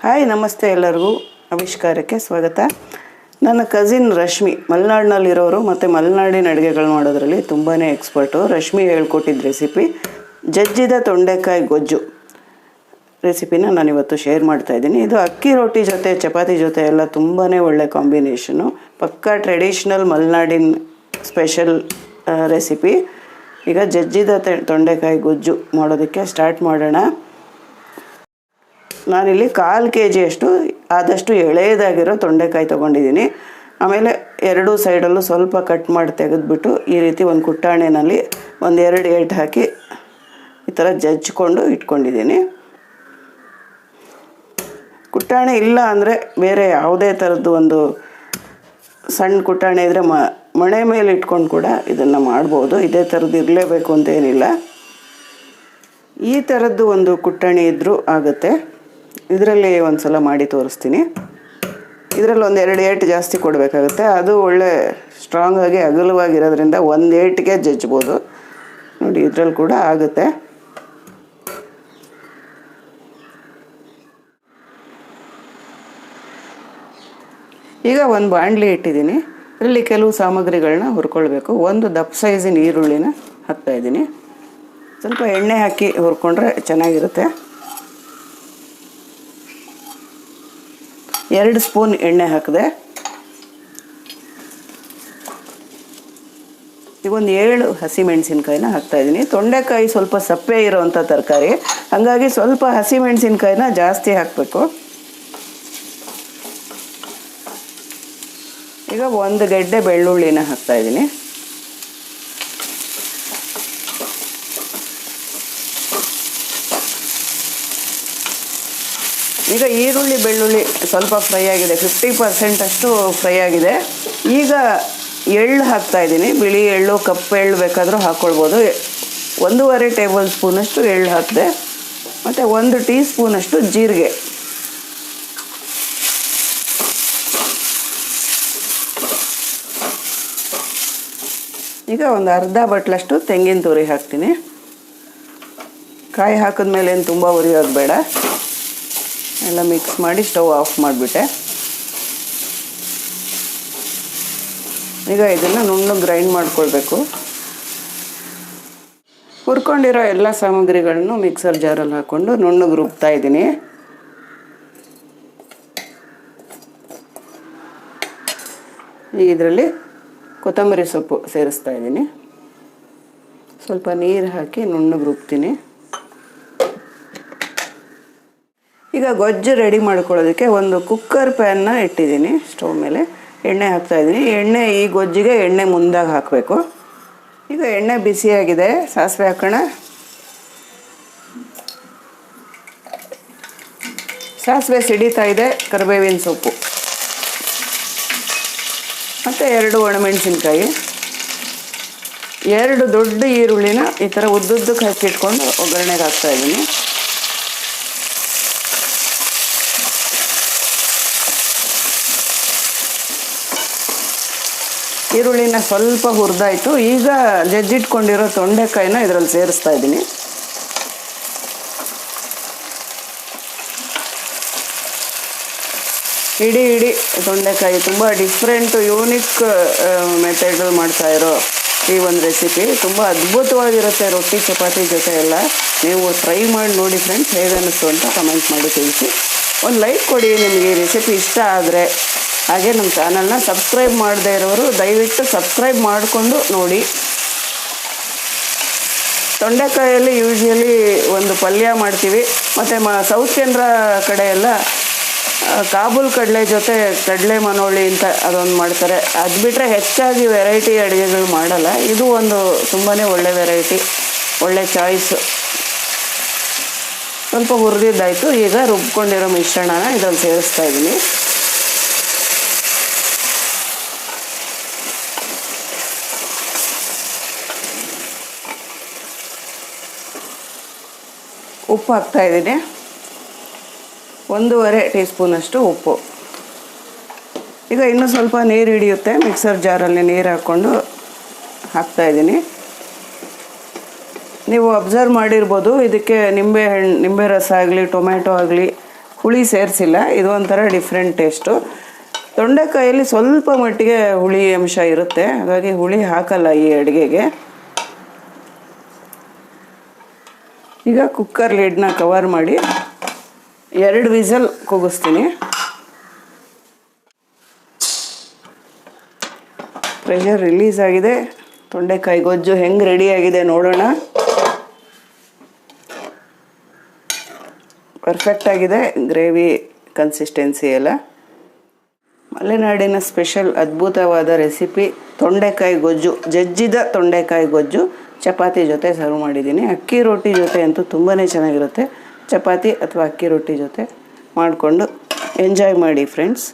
Hi, ನಮಸ್ತೆ ಎಲ್ಲರಿಗೂ. ಆವಿಷ್ಕಾರಕ್ಕೆ ಸ್ವಾಗತ. ನನ್ನ ಕಸಿನ್ ರಶ್ಮಿ, ಮಲೆನಾಡಿನಲ್ಲಿರೋರು ಮತ್ತು ಮಲೆನಾಡಿನ ಅಡುಗೆಗಳು ಮಾಡೋದ್ರಲ್ಲಿ ತುಂಬಾ ಎಕ್ಸ್ಪರ್ಟು ರಶ್ಮಿ ಹೇಳ್ಕೊಟ್ಟಿದ್ದ ರೆಸಿಪಿ ಜಜ್ಜಿದ ತೊಂಡೆಕಾಯಿ ಗೊಜ್ಜು. ರೆಸಿಪಿನ ನಾನಿವತ್ತು ಶೇರ್ ಮಾಡ್ತಾ ಇದ್ದೀನಿ. ಇದು ಅಕ್ಕಿ ರೊಟ್ಟಿ ಜೊತೆ, ಚಪಾತಿ ಜೊತೆ ಎಲ್ಲ ತುಂಬಾ ಒಳ್ಳೆ ಕಾಂಬಿನೇಷನು ಪಕ್ಕಾ ಟ್ರೆಡಿಷ್ನಲ್ ಮಲೆನಾಡಿನ ಸ್ಪೆಷಲ್ ರೆಸಿಪಿ ಈಗ ಜಜ್ಜಿದ ತೊಂಡೆಕಾಯಿ ಗೊಜ್ಜು ಮಾಡೋದಕ್ಕೆ ಸ್ಟಾರ್ಟ್ ಮಾಡೋಣ. ನಾನಿಲ್ಲಿ ಕಾಲು ಕೆ ಜಿಯಷ್ಟು ಆದಷ್ಟು ಎಳೆಯದಾಗಿರೋ ತೊಂಡೆಕಾಯಿ ತೊಗೊಂಡಿದ್ದೀನಿ. ಆಮೇಲೆ ಎರಡೂ ಸೈಡಲ್ಲೂ ಸ್ವಲ್ಪ ಕಟ್ ಮಾಡಿ ತೆಗೆದುಬಿಟ್ಟು ಈ ರೀತಿ ಒಂದು ಕುಟ್ಟಾಣೆನಲ್ಲಿ ಒಂದು ಎರಡು ಏಟ್ ಹಾಕಿ ಈ ಥರ ಜಜ್ಜಿಕೊಂಡು ಇಟ್ಕೊಂಡಿದ್ದೀನಿ. ಕುಟ್ಟಾಣೆ ಇಲ್ಲ ಅಂದರೆ ಬೇರೆ ಯಾವುದೇ ಥರದ್ದು ಒಂದು ಸಣ್ಣ ಕುಟ್ಟಾಣೆ ಇದ್ದರೆ ಮಣೆ ಮೇಲೆ ಇಟ್ಕೊಂಡು ಕೂಡ ಇದನ್ನು ಮಾಡ್ಬೋದು. ಇದೇ ಥರದ್ದು ಇರಲೇಬೇಕು ಅಂತೇನಿಲ್ಲ ಈ ಥರದ್ದು ಒಂದು ಕುಟ್ಟಣಿ ಇದ್ದರೂ ಆಗುತ್ತೆ. ಇದರಲ್ಲಿ ಒಂದು ಸಲ ಮಾಡಿ ತೋರಿಸ್ತೀನಿ. ಇದರಲ್ಲಿ ಒಂದು ಎರಡು ಏಟ್ ಜಾಸ್ತಿ ಕೊಡಬೇಕಾಗುತ್ತೆ. ಅದು ಒಳ್ಳೆ ಸ್ಟ್ರಾಂಗ್ ಆಗಿ ಅಗಲವಾಗಿರೋದ್ರಿಂದ ಒಂದು ಏಟ್ಗೆ ಜಜ್ಬೋದು. ನೋಡಿ, ಇದರಲ್ಲಿ ಕೂಡ ಆಗುತ್ತೆ. ಈಗ ಒಂದು ಬಾಣಲಿ ಇಟ್ಟಿದ್ದೀನಿ. ಇದರಲ್ಲಿ ಕೆಲವು ಸಾಮಗ್ರಿಗಳನ್ನ ಹುರ್ಕೊಳ್ಬೇಕು. ಒಂದು ದಪ್ಪ ಸೈಜಿನ ಈರುಳ್ಳಿನ ಹಾಕ್ತಾಯಿದ್ದೀನಿ ಸ್ವಲ್ಪ ಎಣ್ಣೆ ಹಾಕಿ ಹುರ್ಕೊಂಡ್ರೆ ಚೆನ್ನಾಗಿರುತ್ತೆ. ಎರಡು ಸ್ಪೂನ್ ಎಣ್ಣೆ ಹಾಕಿದೆ. ಈಗ ಒಂದು ಏಳು ಹಸಿಮೆಣಸಿನ್ಕಾಯಿನ ಹಾಕ್ತಾಯಿದ್ದೀನಿ ತೊಂಡೆಕಾಯಿ ಸ್ವಲ್ಪ ಸಪ್ಪೆ ಇರೋವಂಥ ತರಕಾರಿ. ಹಾಗಾಗಿ ಸ್ವಲ್ಪ ಹಸಿಮೆಣಸಿನ್ಕಾಯಿನ ಜಾಸ್ತಿ ಹಾಕಬೇಕು. ಈಗ ಒಂದು ಗೆಡ್ಡೆ ಬೆಳ್ಳುಳ್ಳಿನ ಹಾಕ್ತಾಯಿದ್ದೀನಿ ಈಗ ಈರುಳ್ಳಿ, ಬೆಳ್ಳುಳ್ಳಿ ಸ್ವಲ್ಪ ಫ್ರೈ ಆಗಿದೆ. ಫಿಫ್ಟಿ ಪರ್ಸೆಂಟ್ ಅಷ್ಟು ಫ್ರೈ ಆಗಿದೆ. ಈಗ ಎಳ್ಳು ಹಾಕ್ತಾ ಇದ್ದೀನಿ. ಬಿಳಿ ಎಳ್ಳು, ಕಪ್ಪು ಎಳ್ಳು ಬೇಕಾದರೂ ಹಾಕ್ಕೊಳ್ಬೋದು ಒಂದೂವರೆ ಟೇಬಲ್ ಸ್ಪೂನಷ್ಟು ಎಳ್ಳು ಹಾಕಿದೆ, ಮತ್ತು ಒಂದು ಟೀ ಸ್ಪೂನಷ್ಟು ಜೀರಿಗೆ. ಈಗ ಒಂದು ಅರ್ಧ ಬಟ್ಲಷ್ಟು ತೆಂಗಿನ ತುರಿ ಹಾಕ್ತೀನಿ. ಕಾಯಿ ಹಾಕಿದ್ಮೇಲೆ ಏನು ತುಂಬ ಉರಿಯೋದು ಬೇಡ ಎಲ್ಲ ಮಿಕ್ಸ್ ಮಾಡಿ ಸ್ಟವ್ ಆಫ್ ಮಾಡಿಬಿಟ್ಟೆ. ಈಗ ಇದನ್ನು ನುಣ್ಣು ಗ್ರೈಂಡ್ ಮಾಡ್ಕೊಳ್ಬೇಕು. ಹುರ್ಕೊಂಡಿರೋ ಎಲ್ಲ ಸಾಮಗ್ರಿಗಳನ್ನು ಮಿಕ್ಸರ್ ಜಾರಲ್ಲಿ ಹಾಕ್ಕೊಂಡು ನುಣ್ಣಗೆ ರುಬ್ತಾ ಇದ್ದೀನಿ. ಈಗ ಇದರಲ್ಲಿ ಕೊತ್ತಂಬರಿ ಸೊಪ್ಪು ಸೇರಿಸ್ತಾ ಇದ್ದೀನಿ. ಸ್ವಲ್ಪ ನೀರು ಹಾಕಿ ನುಣ್ಣಗೆ ರುಬ್ತೀನಿ. ಗೊಜ್ಜು ರೆಡಿ ಮಾಡ್ಕೊಳ್ಳೋದಕ್ಕೆ ಒಂದು ಕುಕ್ಕರ್ ಪ್ಯಾನ್ನ ಇಟ್ಟಿದ್ದೀನಿ ಸ್ಟವ್ ಮೇಲೆ. ಎಣ್ಣೆ ಹಾಕ್ತಾ ಇದ್ದೀನಿ. ಎಣ್ಣೆ ಈ ಗೊಜ್ಜಿಗೆ ಎಣ್ಣೆ ಮುಂದಾಗಿ ಹಾಕಬೇಕು. ಈಗ ಎಣ್ಣೆ ಬಿಸಿಯಾಗಿದೆ ಸಾಸಿವೆ ಹಾಕೋಣ. ಸಾಸಿವೆ ಸಿಡಿತಾ ಇದೆ. ಕರಿಬೇವಿನ ಸೊಪ್ಪು. ಮತ್ತು ಎರಡು ಒಣಮೆಣಸಿನ್ಕಾಯಿ. ಎರಡು ದೊಡ್ಡ ಈರುಳ್ಳಿನ ಈ ಥರ ಉದ್ದುದ್ದಕ್ಕೆ ಹಚ್ಚಿಟ್ಕೊಂಡು ಒಗ್ಗರಣೆಗೆ ಹಾಕ್ತಾ ಈರುಳ್ಳಿನ ಸ್ವಲ್ಪ ಹುರಿದಾಯಿತು. ಈಗ ಜಜ್ಜಿಟ್ಕೊಂಡಿರೋ ತೊಂಡೆಕಾಯಿನ ಇದರಲ್ಲಿ ಸೇರಿಸ್ತಾ ಇದ್ದೀನಿ. ಇಡೀ ಇಡೀ. ತೊಂಡೆಕಾಯಿ ತುಂಬ ಡಿಫ್ರೆಂಟ್ ಯೂನಿಕ್ ಮೆಥಡ್ ಮಾಡ್ತಾ ಇರೋ ಈ ಒಂದು ರೆಸಿಪಿ ತುಂಬ ಅದ್ಭುತವಾಗಿರುತ್ತೆ ರೊಟ್ಟಿ, ಚಪಾತಿ ಜೊತೆ ಎಲ್ಲ. ನೀವು ಟ್ರೈ ಮಾಡಿ ನೋಡಿ ಫ್ರೆಂಡ್ಸ್ ಹೇಗೆ ಅನ್ನಿಸ್ತು ಅಂತ ಕಮೆಂಟ್ ಮಾಡಿ ತಿಳಿಸಿ. ಒಂದು ಲೈಕ್ ಕೊಡಿ ನಿಮಗೆ ಈ ರೆಸಿಪಿ ಇಷ್ಟ ಆದರೆ. ಹಾಗೆ ನಮ್ಮ ಚಾನಲ್ನ ಸಬ್ಸ್ಕ್ರೈಬ್ ಮಾಡದೇ ಇರೋರು ದಯವಿಟ್ಟು ಸಬ್ಸ್ಕ್ರೈಬ್ ಮಾಡಿಕೊಂಡು ನೋಡಿ. ತೊಂಡೆಕಾಯಲ್ಲಿ ಯೂಶ್ವಲಿ ಒಂದು ಪಲ್ಯ ಮಾಡ್ತೀವಿ. ಮತ್ತು ಮ ಸೌತ್ ಕೇಂದ್ರ ಕಡೆಯೆಲ್ಲ ಕಾಬೂಲ್ ಕಡಲೆ ಜೊತೆ ಕಡಲೆ ಮನೋಳಿ ಅಂತ ಅದೊಂದು ಮಾಡ್ತಾರೆ. ಅದು ಬಿಟ್ಟರೆ ಹೆಚ್ಚಾಗಿ ವೆರೈಟಿ ಅಡುಗೆಗಳು ಮಾಡಲ್ಲ. ಇದು ಒಂದು ತುಂಬಾ ಒಳ್ಳೆ ವೆರೈಟಿ ಒಳ್ಳೆ ಚಾಯ್ಸು ಸ್ವಲ್ಪ ಹುರಿದಿದ್ದಾಯಿತು. ಈಗ ರುಬ್ಕೊಂಡಿರೋ ಮಿಶ್ರಣನ ಇದ್ರಲ್ಲಿ ಸೇರಿಸ್ತಾ ಇದ್ದೀನಿ. ಉಪ್ಪು ಹಾಕ್ತಾಯಿದ್ದೀನಿ ಒಂದೂವರೆ ಟೀ ಸ್ಪೂನಷ್ಟು ಉಪ್ಪು. ಈಗ ಇನ್ನೂ ಸ್ವಲ್ಪ ನೀರು ಹಿಡಿಯುತ್ತೆ. ಮಿಕ್ಸರ್ ಜಾರಲ್ಲಿ ನೀರು ಹಾಕ್ಕೊಂಡು ಹಾಕ್ತಾಯಿದ್ದೀನಿ ನೀವು ಅಬ್ಸರ್ವ್ ಮಾಡಿರ್ಬೋದು. ಇದಕ್ಕೆ ನಿಂಬೆ ಹಣ್ಣು ನಿಂಬೆ ರಸ ಆಗಲಿ ಟೊಮೆಟೊ ಆಗಲಿ, ಹುಳಿ ಸೇರಿಸಿಲ್ಲ. ಇದು ಒಂಥರ ಡಿಫ್ರೆಂಟ್ ಟೇಸ್ಟು. ತೊಂಡೆಕಾಯಲ್ಲಿ ಸ್ವಲ್ಪ ಮಟ್ಟಿಗೆ ಹುಳಿ ಅಂಶ ಇರುತ್ತೆ. ಹಾಗಾಗಿ ಹುಳಿ ಹಾಕಲ್ಲ ಈ ಅಡುಗೆಗೆ. ಈಗ ಕುಕ್ಕರ್ ಲಿಡ್ನ ಕವರ್ ಮಾಡಿ ಎರಡು ವಿಸಲ್ ಕೂಗಿಸ್ತೀನಿ. ಪ್ರೆಷರ್ ರಿಲೀಸ್ ಆಗಿದೆ. ತೊಂಡೆಕಾಯಿ ಗೊಜ್ಜು ಹೆಂಗೆ ರೆಡಿ ಆಗಿದೆ ನೋಡೋಣ. ಪರ್ಫೆಕ್ಟ್ ಆಗಿದೆ. ಗ್ರೇವಿ ಕನ್ಸಿಸ್ಟೆನ್ಸಿ ಎಲ್ಲ. ಮಲೆನಾಡಿನ ಸ್ಪೆಷಲ್ ಅದ್ಭುತವಾದ ರೆಸಿಪಿ ತೊಂಡೆಕಾಯಿ ಗೊಜ್ಜು, ಜಜ್ಜಿದ ತೊಂಡೆಕಾಯಿ ಗೊಜ್ಜು. ಚಪಾತಿ ಜೊತೆ ಸರ್ವ್ ಮಾಡಿದ್ದೀನಿ. ಅಕ್ಕಿ ರೊಟ್ಟಿ ಜೊತೆ ಅಂತೂ ತುಂಬಾ ಚೆನ್ನಾಗಿರುತ್ತೆ. ಚಪಾತಿ ಅಥವಾ ಅಕ್ಕಿ ರೊಟ್ಟಿ ಜೊತೆ ಮಾಡಿಕೊಂಡು ಎಂಜಾಯ್ ಮಾಡಿ ಫ್ರೆಂಡ್ಸ್